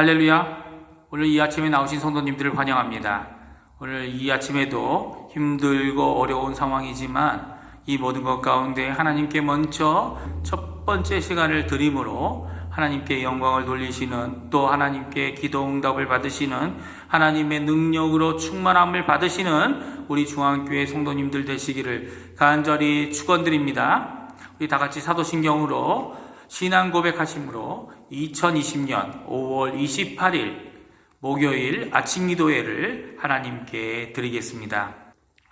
할렐루야. 오늘 이 아침에 나오신 성도님들을 환영합니다. 오늘 이 아침에도 힘들고 어려운 상황이지만 이 모든 것 가운데 하나님께 먼저 첫 번째 시간을 드림으로 하나님께 영광을 돌리시는 또 하나님께 기도 응답을 받으시는 하나님의 능력으로 충만함을 받으시는 우리 중앙교회 성도님들 되시기를 간절히 축원드립니다. 우리 다 같이 사도신경으로 신앙 고백하심으로 2020년 5월 28일 목요일 아침 기도회를 하나님께 드리겠습니다.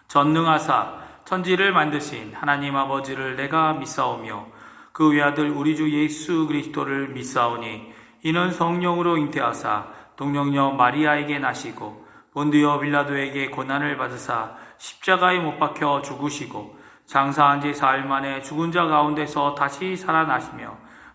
전능하사 천지를 만드신 하나님 아버지를 내가 믿사오며 그 외아들 우리 주 예수 그리스도를 믿사오니 이는 성령으로 잉태하사 동령녀 마리아에게 나시고 본디오 빌라도에게 고난을 받으사 십자가에 못 박혀 죽으시고 장사한 지 사흘 만에 죽은 자 가운데서 다시 살아나시며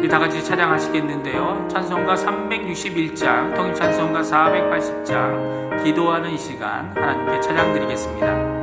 우리 다 같이 찬양하시겠는데요. 찬송가 361장, 통일 찬송가 480장, 기도하는 이 시간 하나님께 찬양 드리겠습니다.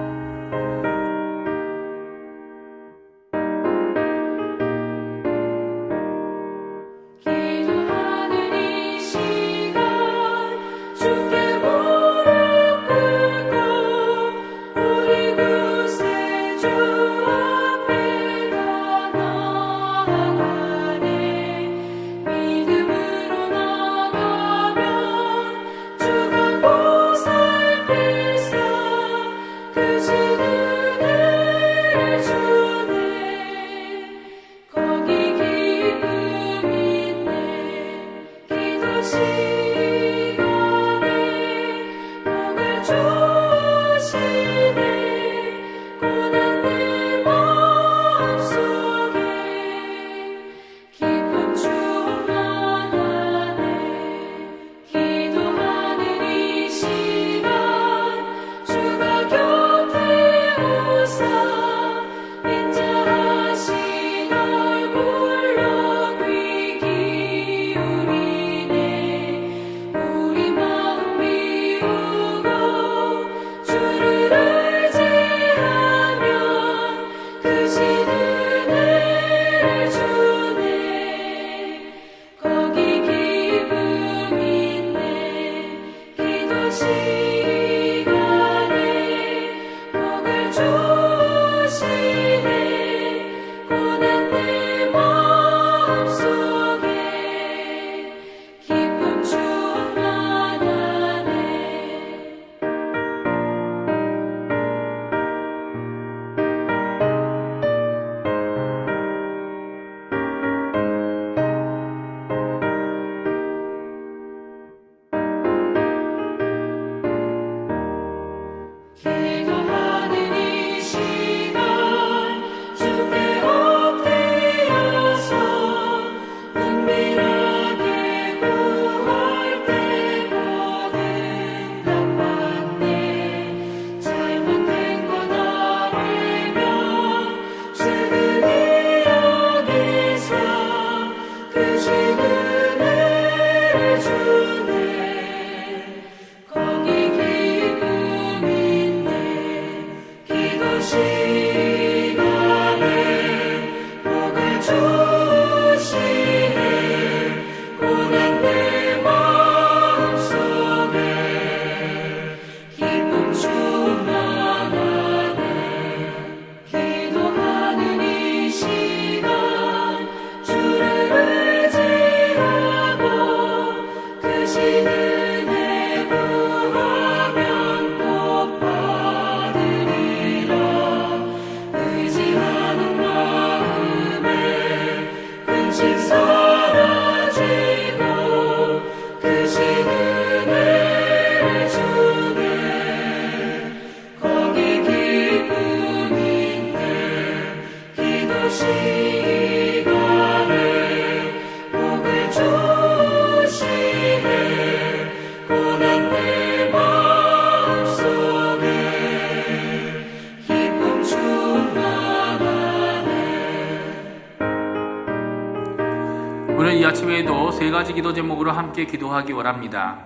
함께 기도하기 원합니다.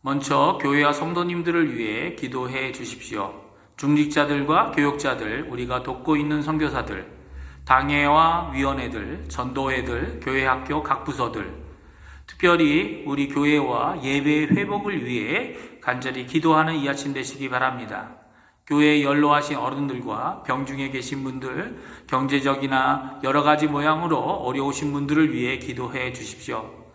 먼저 교회와 성도님들을 위해 기도해 주십시오. 중직자들과 교육자들, 우리가 돕고 있는 선교사들, 당회와 위원회들, 전도회들, 교회 학교 각 부서들, 특별히 우리 교회와 예배 회복을 위해 간절히 기도하는 이 아침 되시기 바랍니다. 교회에 연로하신 어른들과 병중에 계신 분들, 경제적이나 여러 가지 모양으로 어려우신 분들을 위해 기도해 주십시오.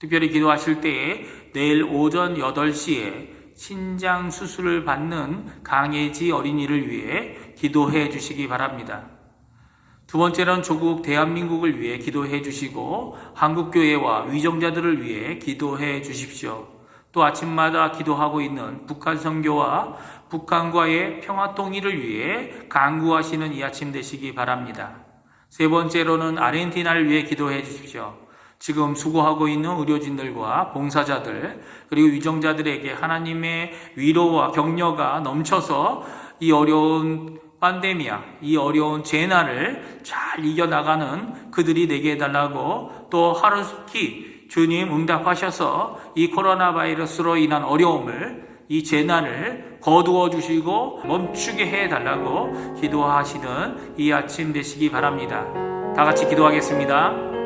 특별히 기도하실 때에 내일 오전 8시에 신장 수술을 받는 강혜지 어린이를 위해 기도해 주시기 바랍니다. 두 번째는 조국 대한민국을 위해 기도해 주시고 한국교회와 위정자들을 위해 기도해 주십시오. 또 아침마다 기도하고 있는 북한 선교와 북한과의 평화 통일을 위해 강구하시는 이 아침 되시기 바랍니다. 세 번째로는 아르헨티나를 위해 기도해 주십시오. 지금 수고하고 있는 의료진들과 봉사자들 그리고 위정자들에게 하나님의 위로와 격려가 넘쳐서 이 어려운 판데미아, 이 어려운 재난을 잘 이겨나가는 그들이 되게 해달라고 또 하루속히 주님 응답하셔서 이 코로나 바이러스로 인한 어려움을 이 재난을 거두어 주시고 멈추게 해 달라고 기도하시는 이 아침 되시기 바랍니다. 다 같이 기도하겠습니다.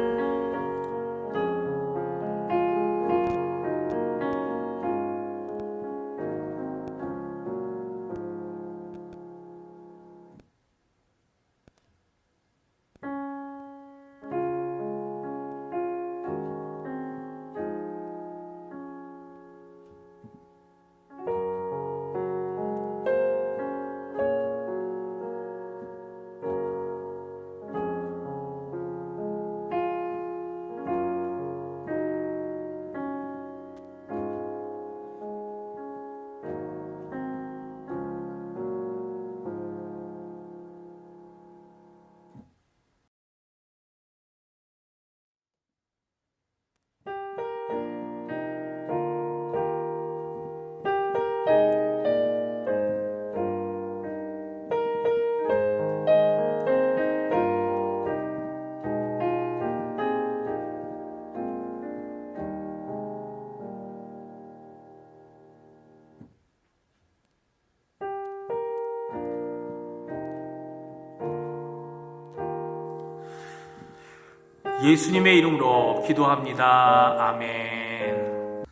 예수님의 이름으로 기도합니다. 아멘.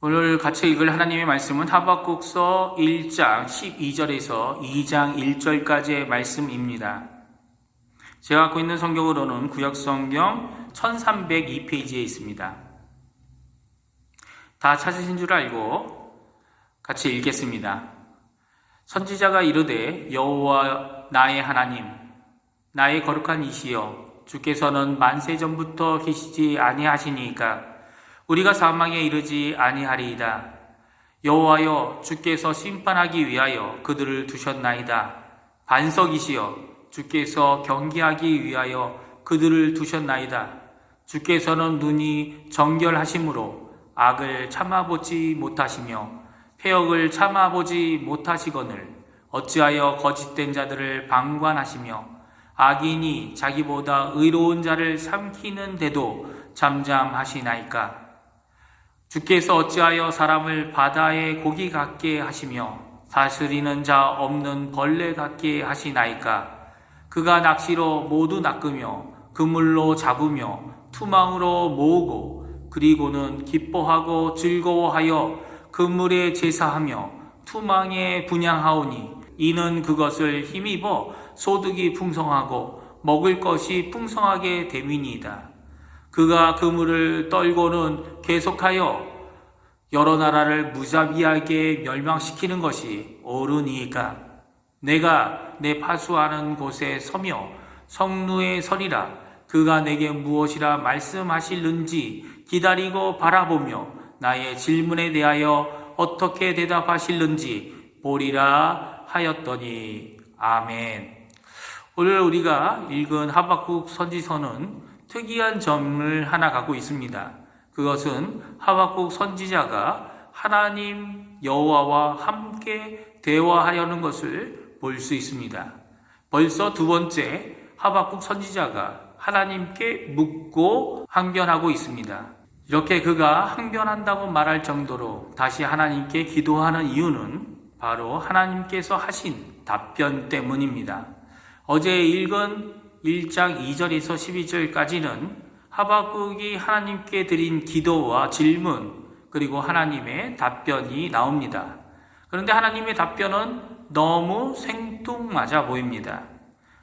오늘 같이 읽을 하나님의 말씀은 하박국서 1장 12절에서 2장 1절까지의 말씀입니다. 제가 갖고 있는 성경으로는 구약성경 1302페이지에 있습니다. 다 찾으신 줄 알고 같이 읽겠습니다. 선지자가 이르되 여호와 나의 하나님 나의 거룩한 이시여 주께서는 만세 전부터 계시지 아니하시니까 우리가 사망에 이르지 아니하리이다. 여호와여 주께서 심판하기 위하여 그들을 두셨나이다. 반석이시여 주께서 경계하기 위하여 그들을 두셨나이다. 주께서는 눈이 정결하심으로 악을 참아보지 못하시며 폐역을 참아보지 못하시거늘 어찌하여 거짓된 자들을 방관하시며 악인이 자기보다 의로운 자를 삼키는데도 잠잠하시나이까? 주께서 어찌하여 사람을 바다의 고기 같게 하시며 다스리는 자 없는 벌레 같게 하시나이까? 그가 낚시로 모두 낚으며 그물로 잡으며 투망으로 모으고 그리고는 기뻐하고 즐거워하여 그물에 제사하며 투망에 분양하오니 이는 그것을 힘입어 소득이 풍성하고 먹을 것이 풍성하게 됨이니이다. 그가 그물을 떨고는 계속하여 여러 나라를 무자비하게 멸망시키는 것이 옳으니이까 내가 내 파수하는 곳에 서며 성루에 서리라 그가 내게 무엇이라 말씀하실는지 기다리고 바라보며 나의 질문에 대하여 어떻게 대답하실는지 보리라 하였더니 아멘. 오늘 우리가 읽은 하박국 선지서는 특이한 점을 하나 갖고 있습니다. 그것은 하박국 선지자가 하나님 여호와와 함께 대화하려는 것을 볼 수 있습니다. 벌써 두 번째 하박국 선지자가 하나님께 묻고 항변하고 있습니다. 이렇게 그가 항변한다고 말할 정도로 다시 하나님께 기도하는 이유는 바로 하나님께서 하신 답변 때문입니다. 어제 읽은 1장 2절에서 12절까지는 하박국이 하나님께 드린 기도와 질문 그리고 하나님의 답변이 나옵니다. 그런데 하나님의 답변은 너무 생뚱맞아 보입니다.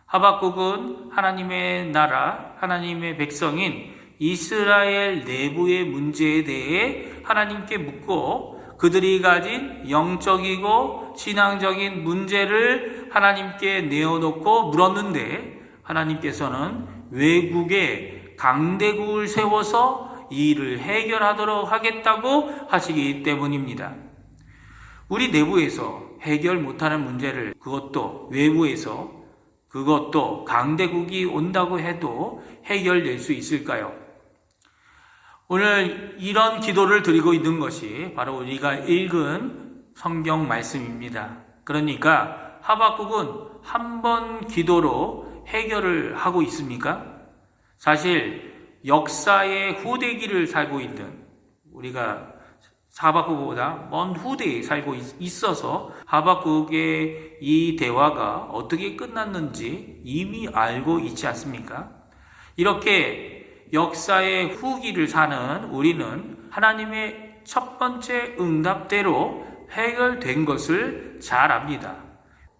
하박국은 하나님의 나라, 하나님의 백성인 이스라엘 내부의 문제에 대해 하나님께 묻고 그들이 가진 영적이고 신앙적인 문제를 하나님께 내어놓고 물었는데 하나님께서는 외국에 강대국을 세워서 이 일을 해결하도록 하겠다고 하시기 때문입니다. 우리 내부에서 해결 못하는 문제를 그것도 외부에서 그것도 강대국이 온다고 해도 해결될 수 있을까요? 오늘 이런 기도를 드리고 있는 것이 바로 우리가 읽은 성경 말씀입니다. 그러니까 하박국은 한 번 기도로 해결을 하고 있습니까? 사실 역사의 후대기를 살고 있는 우리가 하박국보다 먼 후대에 살고 있어서 하박국의 이 대화가 어떻게 끝났는지 이미 알고 있지 않습니까? 이렇게 역사의 후기를 사는 우리는 하나님의 첫 번째 응답대로 해결된 것을 잘 압니다.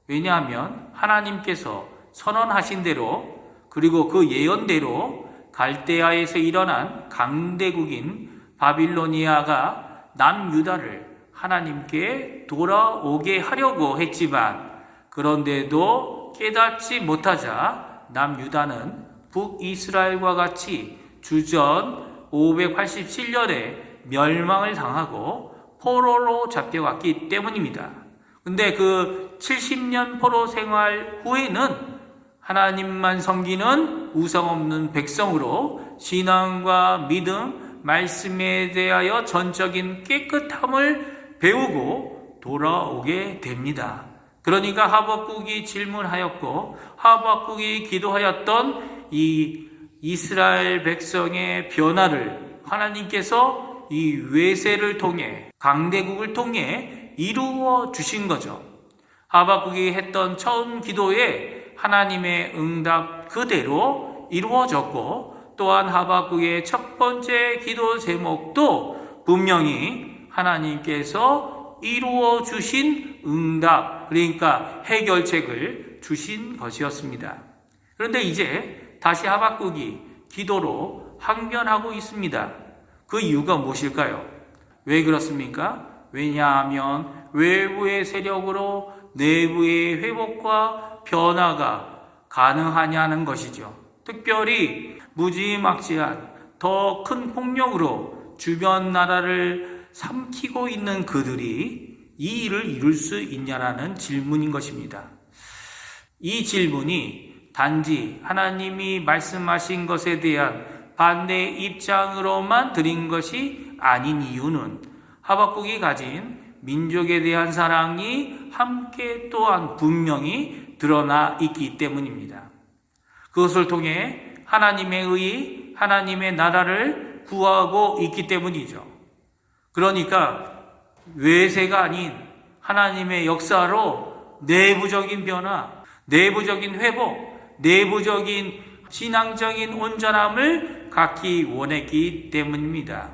왜냐하면 하나님께서 선언하신 대로 그리고 그 예언대로 갈대아에서 일어난 강대국인 바빌로니아가 남유다를 하나님께 돌아오게 하려고 했지만 그런데도 깨닫지 못하자 남유다는 북이스라엘과 같이 주전 587년에 멸망을 당하고 포로로 잡혀갔기 때문입니다. 근데 그 70년 포로 생활 후에는 하나님만 섬기는 우상 없는 백성으로 신앙과 믿음, 말씀에 대하여 전적인 깨끗함을 배우고 돌아오게 됩니다. 그러니까 하박국이 질문하였고 하박국이 기도하였던 이 이스라엘 백성의 변화를 하나님께서 이 외세를 통해 강대국을 통해 이루어 주신 거죠. 하박국이 했던 처음 기도에 하나님의 응답 그대로 이루어졌고 또한 하박국의 첫 번째 기도 제목도 분명히 하나님께서 이루어 주신 응답 그러니까 해결책을 주신 것이었습니다. 그런데 이제 다시 하박국이 기도로 항변하고 있습니다. 그 이유가 무엇일까요? 왜 그렇습니까? 왜냐하면 외부의 세력으로 내부의 회복과 변화가 가능하냐는 것이죠. 특별히 무지막지한 더 큰 폭력으로 주변 나라를 삼키고 있는 그들이 이 일을 이룰 수 있냐라는 질문인 것입니다. 이 질문이 단지 하나님이 말씀하신 것에 대한 반대 입장으로만 드린 것이 아닌 이유는 하박국이 가진 민족에 대한 사랑이 함께 또한 분명히 드러나 있기 때문입니다. 그것을 통해 하나님의 의, 하나님의 나라를 구하고 있기 때문이죠. 그러니까 외세가 아닌 하나님의 역사로 내부적인 변화, 내부적인 회복, 내부적인 신앙적인 온전함을 갖기 원했기 때문입니다.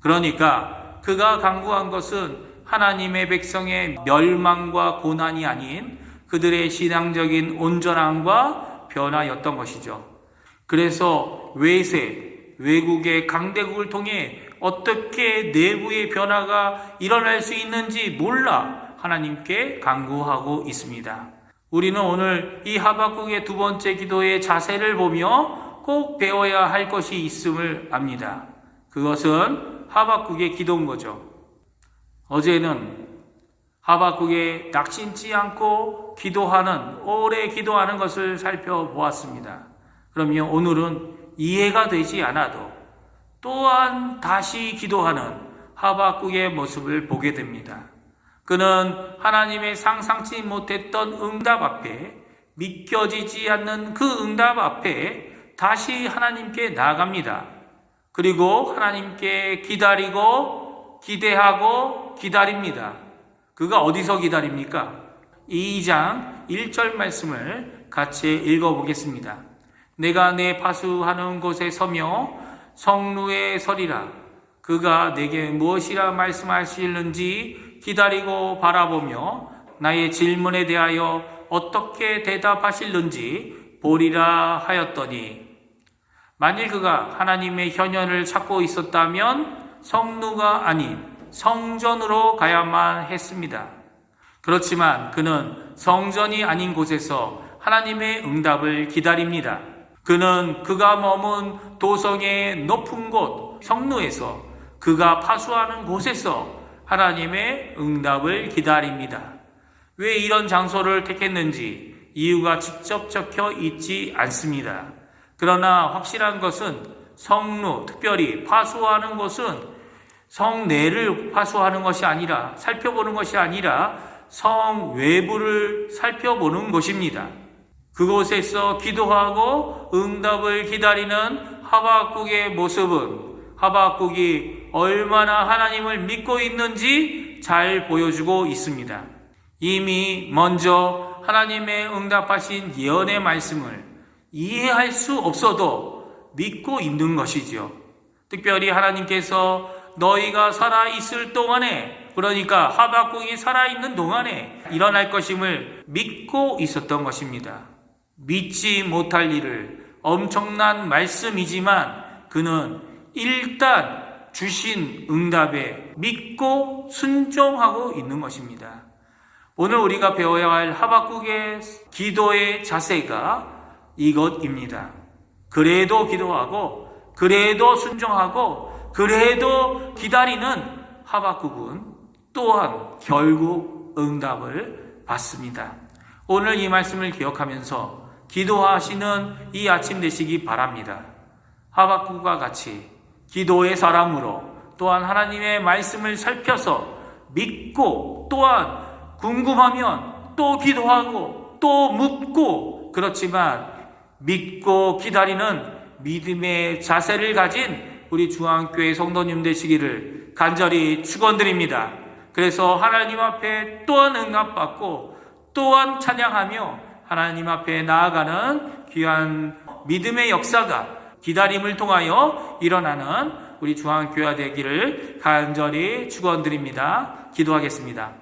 그러니까 그가 강구한 것은 하나님의 백성의 멸망과 고난이 아닌 그들의 신앙적인 온전함과 변화였던 것이죠. 그래서 외세, 외국의 강대국을 통해 어떻게 내부의 변화가 일어날 수 있는지 몰라 하나님께 강구하고 있습니다. 우리는 오늘 이 하박국의 두 번째 기도의 자세를 보며 꼭 배워야 할 것이 있음을 압니다. 그것은 하박국의 기도인 거죠. 어제는 하박국에 낙심치 않고 기도하는 오래 기도하는 것을 살펴보았습니다. 그러면 오늘은 이해가 되지 않아도 또한 다시 기도하는 하박국의 모습을 보게 됩니다. 그는 하나님의 상상치 못했던 응답 앞에 믿겨지지 않는 그 응답 앞에 다시 하나님께 나아갑니다. 그리고 하나님께 기다리고 기대하고 기다립니다. 그가 어디서 기다립니까? 2장 1절 말씀을 같이 읽어보겠습니다. 내가 내 파수하는 곳에 서며 성루에 서리라. 그가 내게 무엇이라 말씀하실는지 기다리고 바라보며 나의 질문에 대하여 어떻게 대답하실는지 보리라 하였더니 만일 그가 하나님의 현현을 찾고 있었다면 성루가 아닌 성전으로 가야만 했습니다. 그렇지만 그는 성전이 아닌 곳에서 하나님의 응답을 기다립니다. 그는 그가 머문 도성의 높은 곳 성루에서 그가 파수하는 곳에서 하나님의 응답을 기다립니다. 왜 이런 장소를 택했는지 이유가 직접 적혀 있지 않습니다. 그러나 확실한 것은 성루, 특별히 파수하는 것은 성내를 파수하는 것이 아니라 살펴보는 것이 아니라 성 외부를 살펴보는 것입니다. 그곳에서 기도하고 응답을 기다리는 하박국의 모습은 하박국이 얼마나 하나님을 믿고 있는지 잘 보여주고 있습니다. 이미 먼저 하나님의 응답하신 예언의 말씀을 이해할 수 없어도 믿고 있는 것이죠. 특별히 하나님께서 너희가 살아 있을 동안에 그러니까 하박국이 살아 있는 동안에 일어날 것임을 믿고 있었던 것입니다. 믿지 못할 일을 엄청난 말씀이지만 그는 일단 주신 응답에 믿고 순종하고 있는 것입니다. 오늘 우리가 배워야 할 하박국의 기도의 자세가 이것입니다. 그래도 기도하고, 그래도 순종하고, 그래도 기다리는 하박국은 또한 결국 응답을 받습니다. 오늘 이 말씀을 기억하면서 기도하시는 이 아침 되시기 바랍니다. 하박국과 같이 기도의 사람으로 또한 하나님의 말씀을 살펴서 믿고 또한 궁금하면 또 기도하고 또 묻고 그렇지만 믿고 기다리는 믿음의 자세를 가진 우리 중앙교회 성도님 되시기를 간절히 축원드립니다. 그래서 하나님 앞에 또한 응답받고 또한 찬양하며 하나님 앞에 나아가는 귀한 믿음의 역사가 기다림을 통하여 일어나는 우리 중앙교회가 되기를 간절히 축원드립니다. 기도하겠습니다.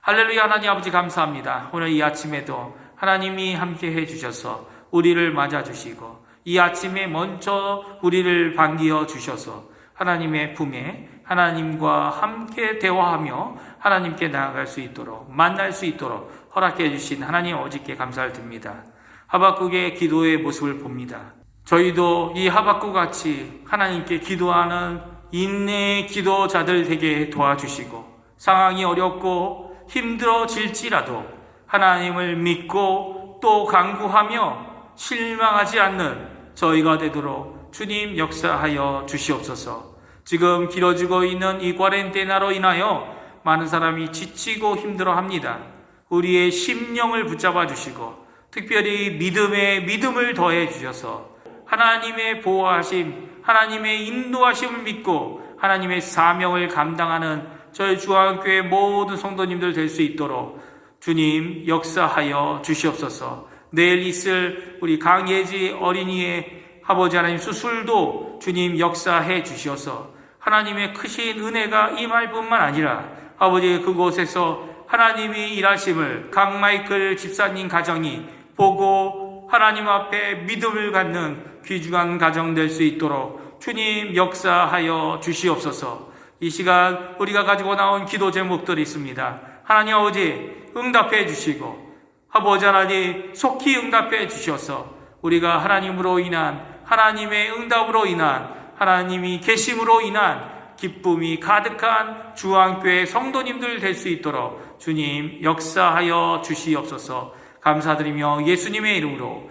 할렐루야 하나님 아버지 감사합니다. 오늘 이 아침에도 하나님이 함께 해 주셔서 우리를 맞아 주시고 이 아침에 먼저 우리를 반기어 주셔서 하나님의 품에 하나님과 함께 대화하며 하나님께 나아갈 수 있도록 만날 수 있도록 허락해 주신 하나님 어지께 감사를 드립니다. 하박국의 기도의 모습을 봅니다. 저희도 이 하박국 같이 하나님께 기도하는 인내의 기도자들 되게 도와주시고 상황이 어렵고 힘들어질지라도 하나님을 믿고 또 강구하며 실망하지 않는 저희가 되도록 주님 역사하여 주시옵소서. 지금 길어지고 있는 이 과렌테나로 인하여 많은 사람이 지치고 힘들어합니다. 우리의 심령을 붙잡아 주시고 특별히 믿음에 믿음을 더해 주셔서 하나님의 보호하심, 하나님의 인도하심을 믿고 하나님의 사명을 감당하는 저희 중앙교회 모든 성도님들 될 수 있도록 주님 역사하여 주시옵소서. 내일 있을 우리 강예지 어린이의 아버지 하나님 수술도 주님 역사해 주시어서 하나님의 크신 은혜가 임할 뿐만 아니라 아버지 그곳에서 하나님이 일하심을 강마이클 집사님 가정이 보고 하나님 앞에 믿음을 갖는 귀중한 가정 될 수 있도록 주님 역사하여 주시옵소서. 이 시간 우리가 가지고 나온 기도 제목들이 있습니다. 하나님 아버지 응답해 주시고 아버지 하나님 속히 응답해 주셔서 우리가 하나님으로 인한 하나님의 응답으로 인한 하나님이 계심으로 인한 기쁨이 가득한 주왕교회 성도님들 될 수 있도록 주님 역사하여 주시옵소서 감사드리며 예수님의 이름으로